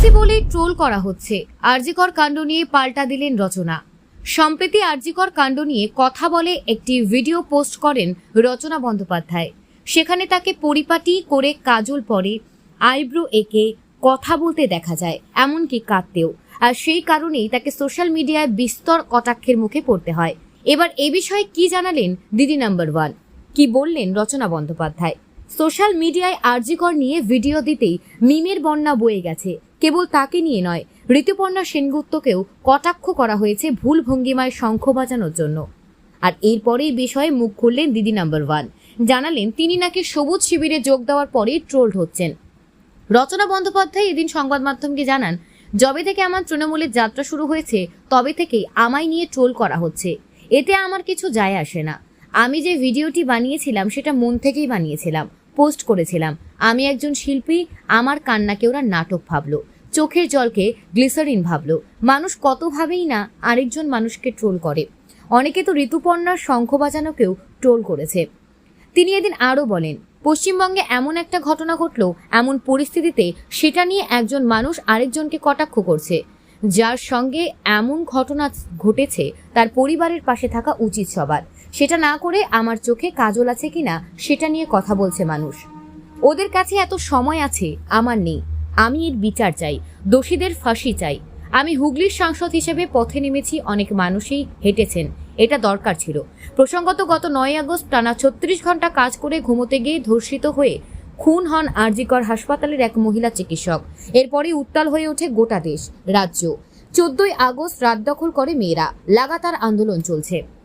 এসেছি বলেই ট্রোল করা হচ্ছে। আরজিকর কাণ্ড নিয়ে পাল্টা দিলেন রচনা। সম্প্রতি আরজিকর কাণ্ড নিয়ে কথা বলে একটি ভিডিও পোস্ট করেন রচনা বন্দ্যোপাধ্যায়। সেখানে তাকে পরিপাটি করে কাজল পরে আইব্রো এঁকে কথা বলতে দেখা যায়, এমনকি কাঁদতেও। আর সেই কারণেই তাকে সোশ্যাল মিডিয়ায় বিস্তর কটাক্ষের মুখে পড়তে হয়। এবার এ বিষয়ে কি জানালেন দিদি নাম্বার ওয়ান? কি বললেন রচনা বন্দ্যোপাধ্যায়? সোশ্যাল মিডিয়ায় আরজিকর নিয়ে ভিডিও দিতেই মিমের বন্যা বয়ে গেছে। কেবল তাকে নিয়ে নয়, ঋতুপর্ণা সেনগুপ্তকেও কটাক্ষ করা হয়েছে ভুল ভঙ্গিমায় শঙ্খ বাজানোর জন্য। আর এরপরেই বিষয়ে মুখ খুললেন দিদি নাম্বার ওয়ান। জানালেন, তিনি নাকি সবুজ শিবিরে যোগ দেওয়ার পরেই ট্রোলড হচ্ছেন। রচনা বন্দ্যোপাধ্যায় এদিন সংবাদ মাধ্যমকে জানান, যবে থেকে আমার তৃণমূলের যাত্রা শুরু হয়েছে, তবে থেকেই আমায় নিয়ে ট্রোল করা হচ্ছে। এতে আমার কিছু যায় আসে না। আমি যে ভিডিওটি বানিয়েছিলাম, সেটা মন থেকেই বানিয়েছিলাম। পোস্ট করেছিলাম। আমি একজন শিল্পী, আমার কান্নাকে ওরা নাটক ভাবলো। চোখের জলকে গ্লিসারিন ভাবলো। মানুষ কতভাবেই না আরেকজন মানুষকে ট্রোল করে। অনেকে তো ঋতুপর্ণার শঙ্খ বাজানোকেও ট্রোল করেছে। তিনি এদিন আরও বলেন, পশ্চিমবঙ্গে এমন একটা ঘটনা ঘটল, এমন পরিস্থিতিতে সেটা নিয়ে একজন মানুষ আরেকজনকে কটাক্ষ করছে। যার সঙ্গে এমন ঘটনা ঘটেছে, তার পরিবারের পাশে থাকা উচিত সবার। সেটা না করে আমার চোখে কাজল আছে কিনা, সেটা নিয়ে কথা বলছে মানুষ। ওদের কাছে এত সময় আছে, আমার নেই। আমি এর বিচার চাই, দোষীদের ফাঁসি চাই। আমি হুগলির সাংসদ হিসেবে পথে নেমেছি, অনেক মানুষই হেঁটেছেন। এটা দরকার ছিল। প্রসঙ্গত গত নয় আগস্ট টানা ছত্রিশ ঘণ্টা কাজ করে ঘুমোতে গিয়ে ধর্ষিত হয়ে খুন হন আরজিকর হাসপাতালের এক মহিলা চিকিৎসক। এরপরই উত্তাল হয়ে ওঠে গোটা দেশ, রাজ্য। চোদ্দই আগস্ট রাত দখল করে মেয়েরা। লাগাতার আন্দোলন চলছে।